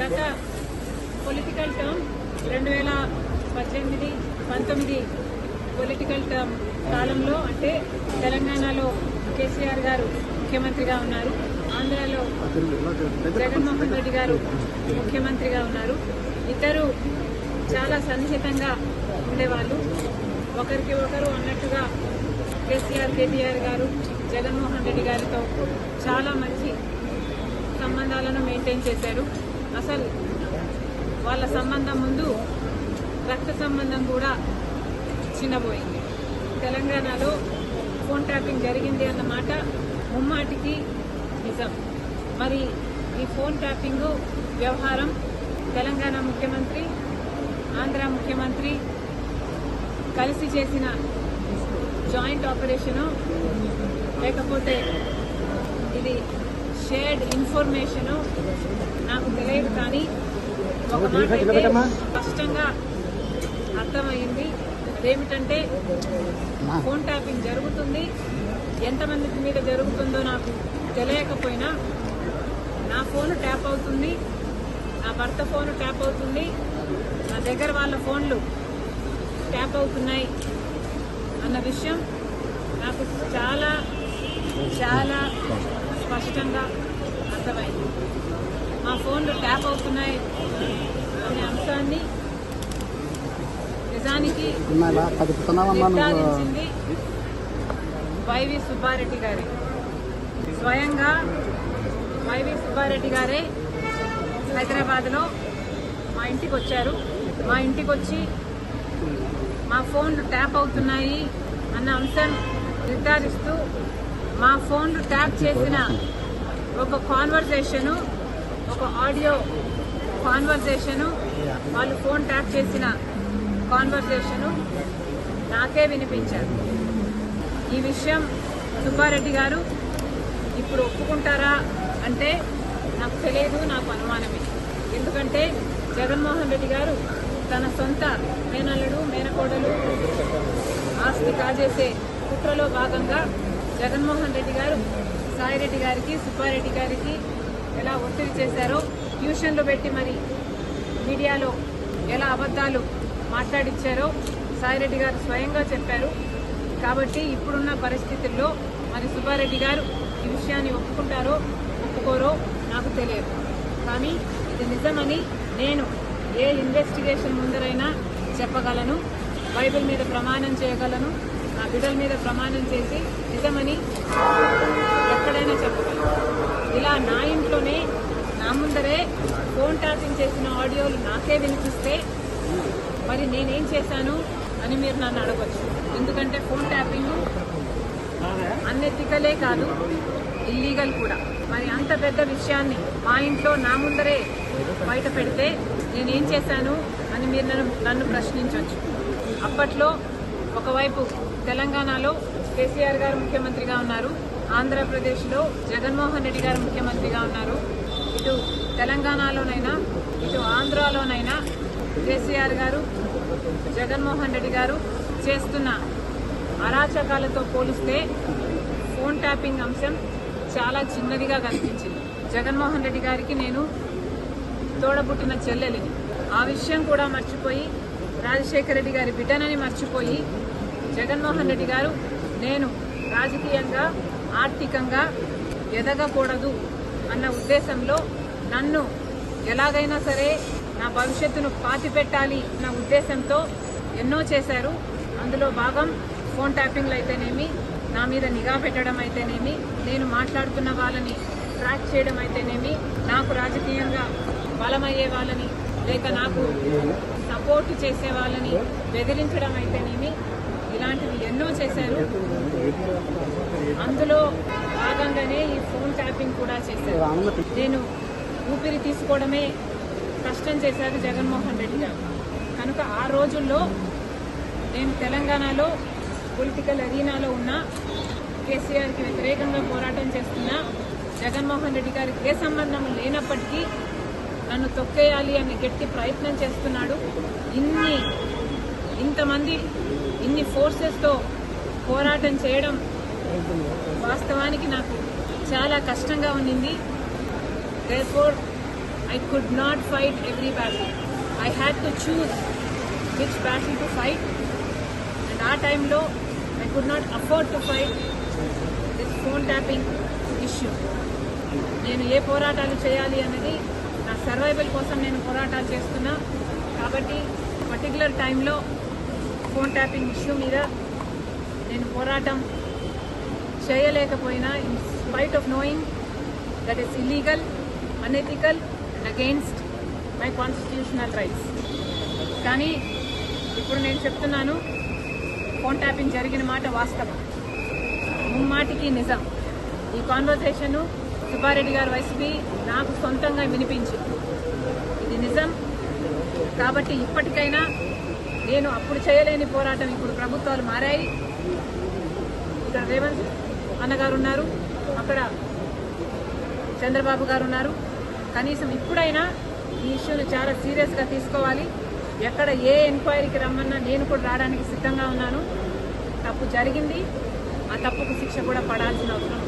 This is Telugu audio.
గత పొలిటికల్ టర్మ్ రెండు వేల పద్దెనిమిది పంతొమ్మిది పొలిటికల్ టర్మ్ కాలంలో అంటే తెలంగాణలో కేసీఆర్ గారు ముఖ్యమంత్రిగా ఉన్నారు. ఆంధ్రాలో జగన్మోహన్ రెడ్డి గారు ముఖ్యమంత్రిగా ఉన్నారు. ఇద్దరు చాలా సన్నిహితంగా ఉండేవాళ్ళు. ఒకరికి ఒకరు అన్నట్టుగా కేసీఆర్ కేటీఆర్ గారు జగన్మోహన్ రెడ్డి గారితో చాలా మంచి సంబంధాలను మెయింటైన్ చేశారు. అసలు వాళ్ళ సంబంధం ముందు రక్త సంబంధం కూడా చిన్నబోయింది. తెలంగాణలో ఫోన్ ట్యాపింగ్ జరిగింది అన్నమాట ముమ్మాటికి నిజం. మరి ఈ ఫోన్ ట్యాపింగ్ వ్యవహారం తెలంగాణ ముఖ్యమంత్రి ఆంధ్ర ముఖ్యమంత్రి కలిసి చేసిన జాయింట్ ఆపరేషను లేకపోతే ఇది షేర్డ్ ఇన్ఫర్మేషను నాకు తెలియదు కానీ ఒక మాట అయితే స్పష్టంగా అర్థమైంది అదేమిటంటే ఫోన్ ట్యాపింగ్ జరుగుతుంది. ఎంతమంది మీద జరుగుతుందో నాకు తెలియకపోయినా నా ఫోన్ ట్యాప్ అవుతుంది. నా భర్త ఫోన్ ట్యాప్ అవుతుంది. నా దగ్గర వాళ్ళ ఫోన్లు ట్యాప్ అవుతున్నాయి అన్న విషయం నాకు చాలా చాలా స్పష్టంగా అర్థమైంది. మా ఫోన్లు ట్యాప్ అవుతున్నాయి అనే అంశాన్ని నిజానికి నిర్ధారించింది వైవి సుబ్బారెడ్డి గారే. స్వయంగా వైవి సుబ్బారెడ్డి గారే హైదరాబాద్లో మా ఇంటికి వచ్చారు. మా ఇంటికి వచ్చి మా ఫోన్లు ట్యాప్ అవుతున్నాయి అన్న అంశం నిర్ధారిస్తూ మా ఫోన్లు ట్యాప్ చేసిన ఒక కాన్వర్జేషను ఒక ఆడియో కాన్వర్జేషను వాళ్ళు ఫోన్ ట్యాప్ చేసిన కాన్వర్జేషను నాకే వినిపించారు. ఈ విషయం సుబ్బారెడ్డి గారు ఇప్పుడు ఒప్పుకుంటారా అంటే నాకు తెలియదు నాకు అనుమానమే. ఎందుకంటే జగన్మోహన్ రెడ్డి గారు తన సొంత మేనల్లుడు మేనకోడలు ఆస్తి కాజేసే కుట్రలో భాగంగా జగన్మోహన్ రెడ్డి గారు సాయిరెడ్డి గారికి సుబ్బారెడ్డి గారికి ఎలా ఒత్తిడి చేశారో ట్యూషన్లు పెట్టి మరి మీడియాలో ఎలా అబద్ధాలు మాట్లాడిచ్చారో సాయిరెడ్డి గారు స్వయంగా చెప్పారు. కాబట్టి ఇప్పుడున్న పరిస్థితుల్లో మరి సుబ్బారెడ్డి గారు ఈ విషయాన్ని ఒప్పుకుంటారో ఒప్పుకోరో నాకు తెలియదు. కానీ ఇది నిజమని నేను ఏ ఇన్వెస్టిగేషన్ ముందరైనా చెప్పగలను. బైబిల్ మీద ప్రమాణం చేయగలను. నా బిడ్డల మీద ప్రమాణం చేసి నిజమని నా ఇంట్లోనే నా ముందరే ఫోన్ ట్యాపింగ్ చేసిన ఆడియోలు నాకే వినిపిస్తే మరి నేనేం చేశాను అని మీరు నన్ను అడగచ్చు. ఎందుకంటే ఫోన్ ట్యాపింగ్ అన్నెతికలే కాదు ఇల్లీగల్ కూడా. మరి అంత పెద్ద విషయాన్ని మా ఇంట్లో నా ముందరే బయట పెడితే నేనేం చేశాను అని మీరు నన్ను నన్ను ప్రశ్నించవచ్చు అప్పట్లో ఒకవైపు తెలంగాణలో కేసీఆర్ గారు ముఖ్యమంత్రిగా ఉన్నారు ఆంధ్రప్రదేశ్లో జగన్మోహన్ రెడ్డి గారు ముఖ్యమంత్రిగా ఉన్నారు. ఇటు తెలంగాణలోనైనా ఇటు ఆంధ్రాలోనైనా కేసీఆర్ గారు జగన్మోహన్ రెడ్డి గారు చేస్తున్న అరాచకాలతో పోలిస్తే ఫోన్ ట్యాపింగ్ అంశం చాలా చిన్నదిగా కనిపించింది. జగన్మోహన్ రెడ్డి గారికి నేను తోడబుట్టిన చెల్లెలిని. ఆ విషయం కూడా మర్చిపోయి రాజశేఖర రెడ్డి గారి బిడ్డనని మర్చిపోయి జగన్మోహన్ రెడ్డి గారు నేను రాజకీయంగా ఆర్థికంగా ఎదగకూడదు అన్న ఉద్దేశంలో నన్ను ఎలాగైనా సరే నా భవిష్యత్తును పాతిపెట్టాలి అన్న ఉద్దేశంతో ఎన్నో చేశారు. అందులో భాగం ఫోన్ ట్యాపింగ్లు అయితేనేమి నా మీద నిఘా పెట్టడం అయితేనేమి నేను మాట్లాడుతున్న వాళ్ళని ట్రాక్ చేయడం అయితేనేమి నాకు రాజకీయంగా బలమయ్యే వాళ్ళని లేక నాకు సపోర్ట్ చేసే వాళ్ళని బెదిరించడం అయితేనేమి ఇలాంటివి ఎన్నో చేశారు. అందులో భాగంగానే ఈ ఫోన్ ట్యాపింగ్ కూడా చేశారు. నేను ఊపిరి తీసుకోవడమే కష్టం చేశారు జగన్మోహన్ రెడ్డి గారు. కనుక ఆ రోజుల్లో నేను తెలంగాణలో పొలిటికల్ అరీనాలో ఉన్న కేసీఆర్కి వ్యతిరేకంగా పోరాటం చేస్తున్న జగన్మోహన్ రెడ్డి గారికి ఏ సంబంధం లేనప్పటికీ నన్ను తొక్కేయాలి అని గట్టి ప్రయత్నం చేస్తున్నాడు. ఇన్ని ఇంతమంది ఇన్ని ఫోర్సెస్తో పోరాటం చేయడం వాస్తవానికి నాకు చాలా కష్టంగా ఉండింది for I could not fight every battle I had to choose which battle to fight and ఆ టైంలో I could not afford to fight this phone tapping issue నేను ఏ పోరాటాలు చేయాలి అన్నది నా సర్వైవల్ కోసం నేను పోరాటాలు చేస్తున్నా. కాబట్టి పర్టికులర్ టైంలో ఫోన్ ట్యాపింగ్ ఇష్యూ మీద నేను పోరాటం చేయలేకపోయినా in spite of knowing that is illegal unethical and against my constitutional rights. కానీ ఇప్పుడు నేను చెప్తున్నాను ఫోన్ ట్యాపింగ్ జరిగిన మాట వాస్తవం. ముమ్మాటికి నిజం. ఈ కాన్వర్సేషన్ సుబ్బారెడ్డి గారు వైసీపీ నాకు సొంతంగా వినిపించింది. ఇది నిజం. కాబట్టి ఇప్పటికైనా నేను అప్పుడు చేయలేని పోరాటం ఇప్పుడు ప్రభుత్వాలు మారాయి. ఇక్కడ రేవంత్ అన్నగారు ఉన్నారు అక్కడ చంద్రబాబు గారు ఉన్నారు. కనీసం ఇప్పుడైనా ఈ ఇష్యూని చాలా సీరియస్గా తీసుకోవాలి. ఎక్కడ ఏ ఎంక్వైరీకి రమ్మన్నా నేను కూడా రావడానికి సిద్ధంగా ఉన్నాను. తప్పు జరిగింది ఆ తప్పుకు శిక్ష కూడా పడాల్సిన అవసరం